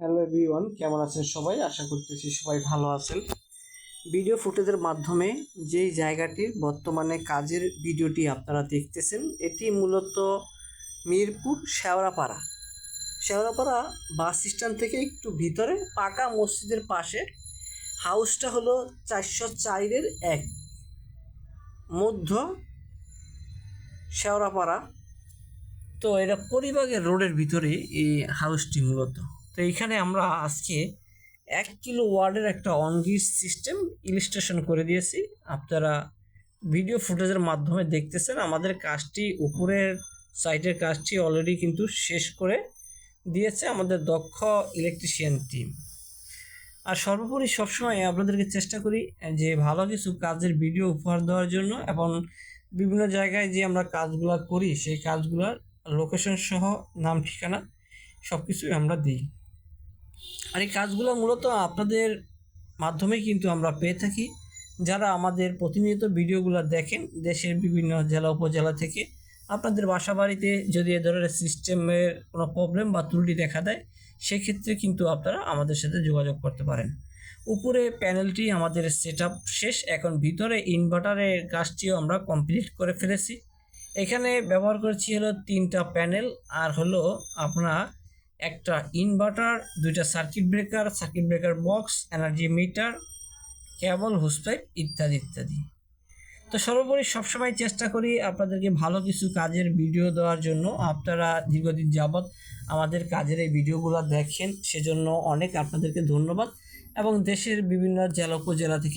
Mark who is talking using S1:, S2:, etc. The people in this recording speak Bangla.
S1: হ্যালো এভরিওয়ান কেমন আছেন সবাই? আশা করতেছি সবাই ভালো আছেন। ভিডিও ফুটেজের মাধ্যমে যেই জায়গাটির বর্তমানে কাজের ভিডিওটি আপনারা দেখতেছেন, এটি মূলত মিরপুর শেওড়াপাড়া। শেওড়াপাড়া বাস স্ট্যান্ড থেকে একটু ভিতরে, পাকা মসজিদের পাশে। হাউসটা হলো চারশো চারের এক। মধ্য শেওড়াপাড়া। তো এটা পরিবাগের রোডের ভিতরে এই হাউসটি মূলত। তো এইখানে আমরা আজকে এক কিলো ওয়ার্ডের একটা অনগির সিস্টেম ইলিস্ট্রেশন করে দিয়েছি। আপনারা ভিডিও ফুটেজের মাধ্যমে দেখতেছেন। আমাদের কাজটি উপরের সাইটের কাজটি অলরেডি কিন্তু শেষ করে দিয়েছে আমাদের দক্ষ ইলেকট্রিশিয়ান টিম। আর সর্বোপরি সবসময় আপনাদেরকে চেষ্টা করি যে ভালো কিছু কাজের ভিডিও উপহার দেওয়ার জন্য এবং বিভিন্ন জায়গায় যে আমরা কাজগুলো করি, সেই কাজগুলোর লোকেশন সহ নাম, ঠিকানা সব কিছুই আমরা দিই। আর এই কাজগুলো মূলত আপনাদের মাধ্যমে কিন্তু আমরা পেয়ে থাকি। যারা আমাদের প্রতিনিয়ত ভিডিওগুলো দেখেন, দেশের বিভিন্ন জেলা, উপজেলা থেকে আপনাদের বাসা বাড়িতে যদি এ ধরনের সিস্টেমের কোনো প্রবলেম বা ত্রুটি দেখা দেয়, সেক্ষেত্রে কিন্তু আপনারা আমাদের সাথে যোগাযোগ করতে পারেন। উপরে প্যানেলটি আমাদের সেট শেষ, এখন ভিতরে ইনভার্টারের কাজটিও আমরা কমপ্লিট করে ফেলেছি। এখানে ব্যবহার করেছি হলো তিনটা প্যানেল, আর হলো আপনার একটা ইনভার্টার দুইটা circuit breaker circuit breaker box energy meter cable hose pipe ইত্যাদি ইত্যাদি। তো সর্বোপরি সবসময় চেষ্টা করি আপনাদেরকে ভালো কিছু কাজের ভিডিও দেওয়ার জন্য। আপনারা দীর্ঘদিন যাবৎ আমাদের কাজের এই ভিডিওগুলো দেখেন, সেজন্য অনেক আপনাদেরকে ধন্যবাদ। এবং দেশের বিভিন্ন জেলা উপজেলা থেকে